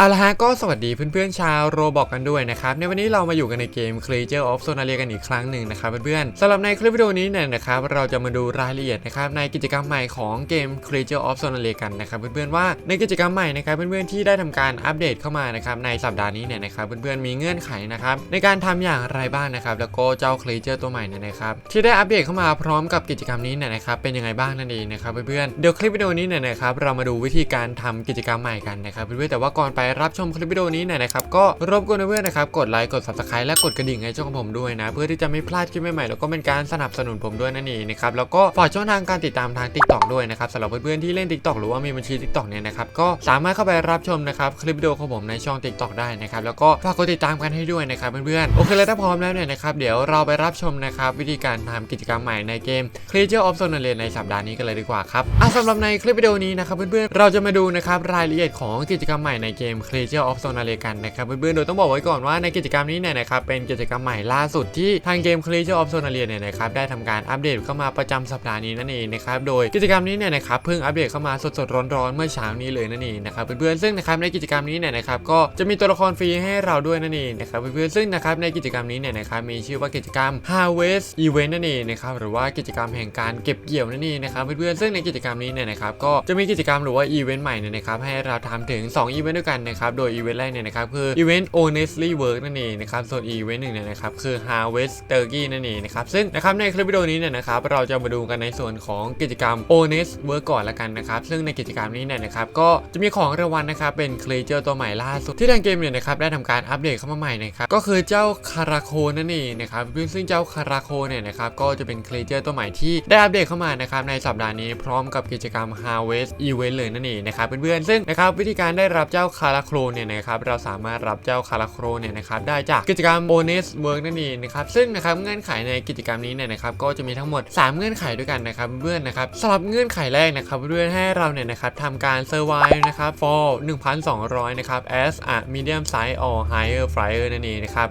เอาละฮะก็สวัสดีเพื่อนๆชาวโรบอกกันด้วยนะครับในวันนี้เรามาอยู่กันในเกม Creature of Sonalia กันอีกครั้งหนึ่งนะครับเพื่อนๆสำหรับในคลิปวิดีโอนี้เนี่ยนะครับเราจะมาดูรายละเอียดนะครับในกิจกรรมใหม่ของเกม Creature of Sonalia กันนะครับเพื่อนๆว่าในกิจกรรมใหม่นะครับเพื่อนๆที่ได้ทำการอัปเดตเข้ามานะครับในสัปดาห์นี้เนี่ยนะครับเพื่อนๆมีเงื่อนไขนะครับในการทำอย่างไรบ้างนะครับแล้วก็เจ้า Creature ตัวใหม่เนี่ยนะครับที่ได้อัปเดตเข้ามาพร้อมกับกิจกรรมนี้เนี่ยนะครับเป็นยังไงบ้างนั่นเองนะครับเพื่อนๆเดี๋ยวคลิปวิดีโอนี้เนี่ยนะครับเรามาดูวิธีการทำกิจกรรมใหม่กันนะครับเพื่อนๆแต่ว่าก่อนไปรับชมคลิปวิดีโอนี้เนี่ยนะครับก็รบกวนเพื่อนๆนะครับกดไลค์กด subscribe และกดกระดิ่งให้ช่องของผมด้วยนะ เพื่อที่จะไม่พลาดคลิปใหม่ๆแล้วก็เป็นการสนับสนุนผมด้วยนั่นเองนะครับแล้วก็ฝากช่องทางการติดตามทาง TikTok ด้วยนะครับสำหรับเพื่อนๆที่เล่น TikTok หรือว่ามีบัญชี TikTok เนี่ยนะครับก็สามารถเข้าไปรับชมนะครับคลิปวิดีโอของผมในช่อง TikTok ได้นะครับแล้วก็ฝากกดติดตามกันให้ด้วยนะครับเพื่อนๆโอเคแล้วถ้าพร้อมแล้วเนี่ยนะครับเดี๋ยวเราไปรับชมนะครับวิธีการทำกิจกรรมใหม่ในเกม Creature of Sonalia ในสัปดาห์นี้กันเลยดีกว่าครับอะสำหรับในคลิปวิดีโอนี้นะครับเพื่อนๆเราจะมาดูนะครับรายละเอียดของกิจกรรมใหม่ในเกม Creature of Sonalia กันนะครับเพื่อนๆโดยต้องบอกไว้ก่อนว่าในกิจกรรมนี้เนี่ยนะครับเป็นกิจกรรมใหม่ล่าสุดที่ทางเกม Creature of Sonalia เนี่ยนะครับได้ทำการอัปเดตเข้ามาประจำสัปดาห์นี้นั่นเองนะครับโดยกิจกรรมนี้เนี่ยนะครับเพิ่งอัปเดตเข้ามาสดๆร้อนๆเมื่อเช้านี้เลยนั่นเองนะครับเพื่อนๆซึ่งนะครับในกิจกรรมนี้เนี่ยนะครับก็จะมีตัวละครฟรีให้เราด้วยนั่นเองนะครับเพื่อนๆซึ่งนะครับในกิจกรรมนี้เนี่ยนะครับมีชื่อว่ากิจกรรม Harvest Event นั่นเองนะครับหรือว่ากิจกรรมแห่งการเก็บเกี่ยวนั่นเองนะครับเพื่อนๆซึ่งในกิจกรรมนี้เนี่ยนะครับก็จะมีกิจกรรมหรือว่าอีเวนต์ใหม่เนี่ยนะครับให้เราทำถึง2อีเวนต์ด้วยกันนะครับ โดยอีเวนต์แรกเนี่ยนะครับคืออีเวนต์ Honestly Work นั่นเองนะครับ ส่วนอีเวนต์หนึ่งเนี่ยนะครับคือ Harvest Turkey นั่นเองนะครับ ซึ่งนะครับในคลิปวิดีโอนี้เนี่ยนะครับเราจะมาดูกันในส่วนของกิจกรรม Honest Work ก่อนละกันนะครับ ซึ่งในกิจกรรมนี้เนี่ยนะครับก็จะมีของรางวัลนะครับเป็น Creature ตัวใหม่ล่าสุดที่ทางเกมเนี่ยนะครับได้ทำการอัปเดตเข้ามาใหม่นะครับก็คือเจ้าคาราโคนั่นเองนะครับซึ่งเจ้าคาราโคเนี่ยนะครับก็จะเป็น Creature ตัวใหม่ที่ได้อัปเดตเข้ามานะครับในสัปดาห์นี้พร้อมกับกิจกรรม Harvest Event เลยนั่นเองนะครับเพื่อนๆซึ่งนะครับวิธีการได้รับเจ้าคาราาโครเนี่ยนะครับเราสามารถรับเจ้าคาราโครเนี่ยนะครับได้จากกิจกรรม Bonus Work นั่นเองนะครับซึ่งนะครับเงื่อนไขในกิจกรรมนี้เนี่ยนะครับก็จะมีทั้งหมด 3 เงื่อนไขด้วยกันนะครับเพื่อนนะครับสำหรับเงื่อนไขแรกนะครับเพื่อนให้เราเนี่ยนะครับทำการเซอร์ไวนะครับ for 1,200 นะครับ as a medium size or higher flyer นั่นเองนะครับ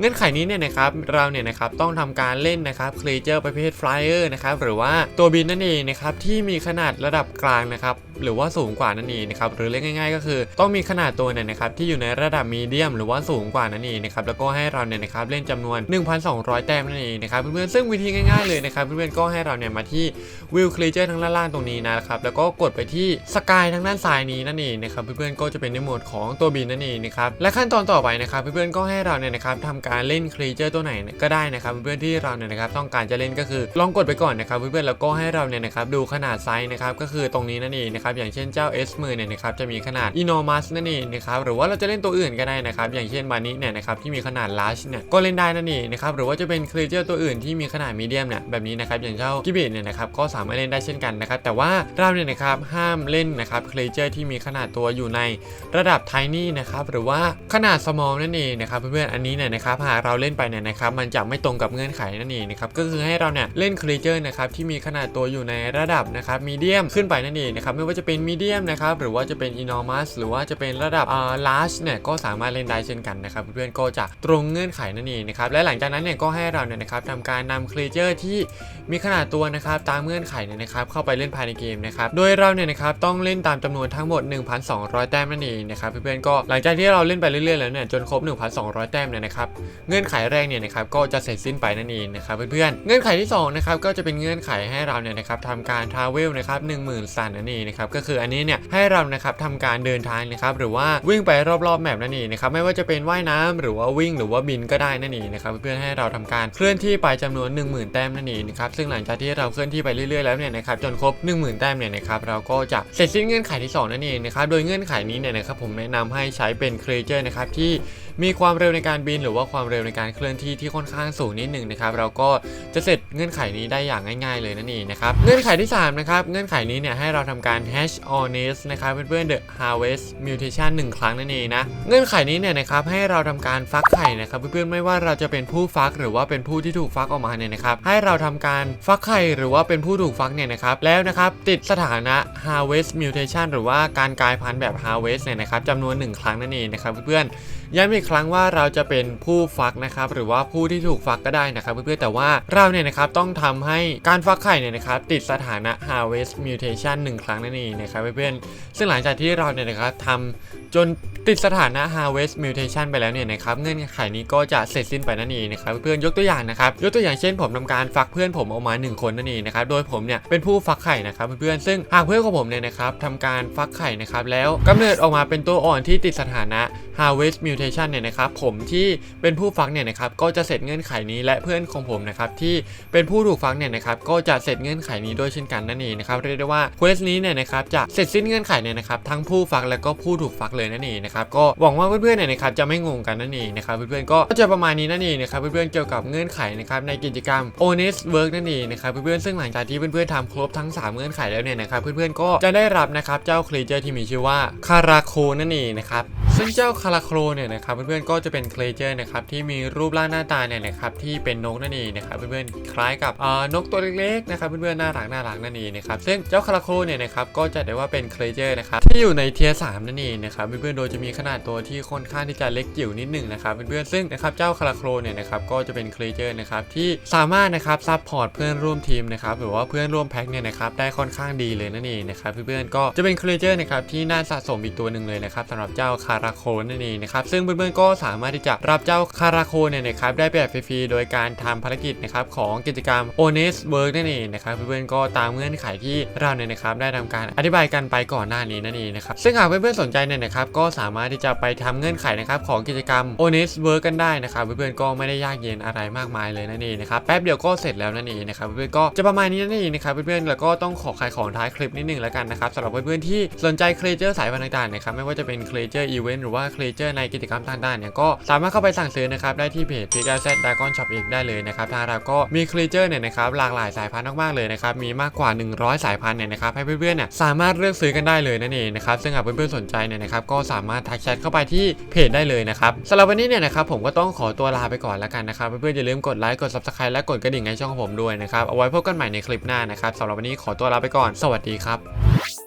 เงื่อนไขนี้เนี่ยนะครับเราเนี่ยนะครับต้องทำการเล่นนะครับครีเจอร์ประเภท flyer นะครับหรือว่าตัวบินนั่นเองนะครับที่มีขนาดระดับกลางนะครับหรือว่าสูงกว่านั่นเองนะครับหรือเรียกง่าย ๆ ก็คือต้องมีขนาดตัวเนี่ยนะครับที่อยู่ในระดับมีเดียมหรือว่าสูงกว่านั่นเองนะครับแล้วก็ให้เราเนี่ยนะครับเล่นจำนวน 1,200 แต้มนั่นเองนะครับเพื่อนๆซึ่งวิธีง่ายๆเลยนะครับเพื่อนๆก็ให้เราเนี่ยมาที่วิวครีเจอร์ทางด้านล่างตรงนี้นะครับแล้วก็กดไปที่สกายทางด้านซ้ายนี้นั่นเองนะครับเพื่อนๆก็จะเป็นในโหมดของตัวบินนั่นเองนะครับและขั้นตอนต่อไปนะครับเพื่อนๆก็ให้เราเนี่ยนะครับทำการเล่นครีเจอร์ตัวไหนก็ได้นะครับเพื่อนที่เราเนี่ยนะครับต้องการจะเล่นก็คือลองกดไปก่อนนะครับเพื่อนๆแล้วก็ให้เราเนี่ยนะครับดูขนาดไซส์นะครับก็คือตรงนี้นั่นเองนะครับอย่างเช่นเจ้า S มือเนี่ยนะครับจะมีขนาด enormous นั่นเองนะครับหรือว่าเราจะเล่นตัวอื่นก็ได้นะครับอย่างเช่นบานิเนี่ยนะครับที่มีขนาด large เนี่ยก็เล่นได้นั่นเองนะครับหรือว่าจะเป็นครีเจอร์ตัวอื่นที่มีขนาดมีเดียมเนี่ยแบบนี้นะครับอย่างเจ้ากิบิเนี่ยนะครับก็สามารถเล่นได้เช่นกันนะครับแต่ว่าเราเนี่ยนะครับห้ามเล่นนะครับครีเจอร์ที่มีขนาดตัวอยู่ในระดับ tiny นะครับหรือว่าขนาด small นั่นเองนะครับเพื่อนๆอันนี้เนี่ยนะครับหากเราเล่นไปเนี่ยนะครับมันจะไม่ตรงกับเงื่อนไขนั่นเองนะครับก็คือให้เราเนี่ยเล่นครีเจอร์นะครับที่มีขนาดตัวอยู่ในระดับนะครับมีเดียมขึ้นไปนั่นเองนะครับไม่ว่าจะเป็นมีเดียมนะครับหรือว่าจะเป็น enormous หรือว่าจะเป็นระดับอ่า large เนี่ยก็สามารถเล่นได้เช่นกันนะครับเพื่อนๆก็จะตรงเงื่อนไขนั่นเองนะครับและหลังจากนั้นเนี่ยก็ให้เราเนี่ยนะครับทำการนำครีเจอร์ที่มีขนาดตัวนะครับตามเงื่อนไขเนี่ยนะครับเข้าไปเล่นภายในเกมนะครับโดยเราเนี่ยนะครับต้องเล่นตามจำนวนทั้งหมด 1,200 แต้มนั่นเองนะครับเพื่อนๆก็หลังจากที่เราเล่นไปเรื่อยๆแล้วเนี่ยจนครบ 1,200 แต้มเนี่ยนะครับเงื่อนไขแรกเนี่ยนะครับก็จะเสร็จสิ้นไปนั่นเองนะครับเพื่อนๆเงื่อนไขที่สองนะครับก็จะเป็นเงื่อนไขให้เราเนี่ยนะครับทำการทราเวลนะครับ10,000สันนั่นเองนะครับก็คืออันนี้เนี่ยให้เรานะครับทำการเดินทางนะครับหรือว่าวิ่งไปรอบๆแมปนั่นเองนะครับไม่ว่าจะเป็นว่ายน้ำหรือว่าวิ่งหรือว่าบินก็ได้นั่นเองนะครับเพื่อนให้เราทำการเคลื่อนที่ไปจำนวน 10,000 แต้มนั่นเองนะครับซึ่งหลังจากที่เราเคลื่อนที่ไปเรื่อยๆแล้วเนี่ยนะครับจนครบ 10,000 แต้มเนี่ยนะครับเราก็จะเสร็จสิ้นเงื่อนไขที่สองนั่นเองนะครับโดยเงื่อนไขนี้เนี่ยนะครับผมแนะนำให้ใช้เป็นครีเจอร์นะครับที่ มีความเร็วในการบินหรือว่าความเร็วในการเคลื่อนที่ที่ค่อนข้างสูงนิดหนึ่งนะครับเราก็จะเสร็จเงื่อนไขนี้ได้อย่างง่าย ๆ เลยนั่นเองนะครับเงื่อนไขที่3นะครับเงื่อนไขนี้เนี่ยให้เราทำการ hash or nest นะครับเพื่อนๆ the harvest mutation 1 ครั้งนั่นเองนะเงื่อนไขนี้เนี่ยนะครับให้เราทำการฟักไข่นะครับเพื่อนๆไม่ว่าเราจะเป็นผู้ฟักหรือว่าเป็นผู้ที่ถูกฟักออกมาเนี่ยนะครับให้เราทำการฟักไข่หรือว่าเป็นผู้ถูกฟักเนี่ยนะครับแล้วนะครับติดสถานะ harvest mutation หรือว่าการกลายพันธุ์แบบ harvest เนี่ยนะครับจำนวน 1 ครั้งนั่นเองนะครับเพื่อนๆ ย้ำอีกครั้งว่าเราจะเป็นผู้ฟักนะครับ หรือว่าผู้ที่ถูกฟักก็ได้นะครับ เพื่อนๆแต่ว่าเราเนี่ยนะครับต้องทำให้การฟักไข่เนี่ยนะครับติดสถานะ harvest mutation 1 ครั้งนั่นเองนะครับเพื่อนๆซึ่งหลังจากที่เราเนี่ยนะครับทำจนติดสถานะ harvest mutation ไปแล้วเนี่ยนะครับเงื่อนไขนี้ก็จะเสร็จสิ้นไปนั่นเองนะครับเพื่อนๆยกตัวอย่างนะครับยกตัวอย่างเช่น ผมทำการฟักเพื่อนผมออกมา 1 คนนั่นเองนะครับโดยผมเนี่ยเป็นผู้ฟักไข่นะครับเพื่อนๆซึ่งหากเพื่อนของผมเนี่ยนะครับทำการฟักไข่นะครับแล้วกำเนิดออกมาเป็นตัวอ่อนที่ติดสถานะ harvest mutation เนี่ยนะครับผมที่เป็นผู้ฟักเนี่ยนะครับก็จะเสร็จเงื่อนไขนี้และเพื่อนของผมนะครับที่เป็นผู้ถูกฟักเนี่ยนะครับก็จะเสร็จเงื่อนไขนี้ด้วยเช่นกันนั่นเองนะครับเรียกได้ว่าเควสนี้เนี่ยนะครับจะเสร็จสิ้นเงื่อนไขเนี่ยนะครับทั้งผู้ฟักและก็ผู้ถูกฟักเลยนั่นเองนะครับก็หวังว่าเพื่อนๆเนี่ยนะครับจะไม่งงกันนั่นเองนะครับเพื่อนๆก็จะประมาณนี้นั่นเองนะครับเพื่อนๆเกี่ยวกับเงื่อนไขนะครับในกิจกรรม honest work นั่นเองนะครับเพื่อนๆซึ่งหลังจากที่เพื่อนๆทำครบทั้ง 3 เงื่อนไขแล้วเนี่ยนะครับเพื่อนๆก็จะได้รับนะครับเจ้าครีเจอร์ที่มีชื่อว่าคาราโคนั่นเองนะครับซึ่งเจ้าคาราโคเนี่ยนะครับเพื่อนๆก็จะเป็นเคลเจอร์นะครับที่มีรูปร่างหน้าตาเนี่ยนะครับที่เป็นนกนั่นเองนะครับเพื่อนๆคล้ายกับเอ่อนกตัวเล็กๆนะครับเพื่อนๆน่ารักน่ารักนั่นเองนะครับซึ่งเจ้าคาราโคเนี่ยนะครับก็จะได้ว่าเป็นเคลเจอร์นะครับที่อยู่ในเทียร์สามนั่นเองนะครับเพื่อนๆโดยจะมีขนาดตัวที่ค่อนข้างที่จะเล็กจิ๋วนิดหนึ่งนะครับเพื่อนๆซึ่งนะครับเจ้าคาราโคเนี่ยนะครับก็จะเป็นเคลเจอร์นะครับที่สามารถนะครับซัพพอร์ตเพื่อนร่วมทีมนะครับหรือว่าเพื่อนร่วมแพ็กเนี่ยนะครับได้ค่อนข้างดีเลยนั่นเองนะครับเพื่อนๆก็จะเป็นเคลเจอร์นะครับที่น่าสะสมอีกตัวหนึ่งเลยนะครับสำหรับเจ้าคาราโคนั่นเองนะครับซึ่งเพื่อนๆก็สามารถที่จะรับเจ้าคาราโคเนี่ยนะครับได้แบบฟรีๆโดยการทำภารกิจนะครับของกิจกรรม honest work นั่นเองนะครับเพื่อนๆก็ตามเงื่อนไขที่เราเนี่ยนะครับได้ทำการอธิบายกันไปก่อนหน้านี้นั่นเองนะครับซึ่งหากเพื่อนๆสนใจเนี่ยนะครับก็สามารถที่จะไปทำเงื่อนไขนะครับของกิจกรรม honest work กันได้นะครับเพื่อนๆก็ไม่ได้ยากเย็นอะไรมากมายเลยนั่นเองนะครับแป๊บเดียวก็เสร็จแล้วนั่นเองนะครับเพื่อนๆก็จะประมาณนี้นั่นเองนะครับเพื่อนๆแล้วก็ต้องขอขายของท้ายคลิปนิดนึงแล้วกันนะครับสำหรับเพื่อนๆที่สนใจเคลเจอร์สายพันธุ์ต่างๆนะครับไม่ว่าจะเป็นเคลเจอร์อีเวนต์หรือว่าเคลเจอร์ในกิจกรรมต่างๆเนี่ยก็สามารถเข้าไปสั่งซื้อนะครับได้ที่เพจ p i g a z d r a g o n Shop เองได้เลยนะครับทางเราก็มีเคลเจอร์เนี่ยนะครับหลากหลายสายพันธุ์มากๆเลยนะครับมีมากกว่า 100 สายพันธุ์เนี่ยนะครับให้เพื่อนๆเนี่ยสามารถเลือกซื้อกันได้เลยนั่นเองนะครับซึ่งหากเพื่อนๆสนใจเนี่ยนะครับก็สามารถทักแชทเข้าไปที่เพจได้เลยนะครับสำหรับวันนี้เนี่ยนะครับผมก็ต้องขอตัวลาไปก่อนแล้วกันนะครับเพื่อนๆอย่าลืมกดไลค์กด subscribe และกดกระดิ่งให้ช่องของผมด้วยนะครับเอาไว้พบกันใหม่ในคลิปหน้านะครับสำหรับวันนี้ขอตัวลาไปก่อน สวัสดีครับ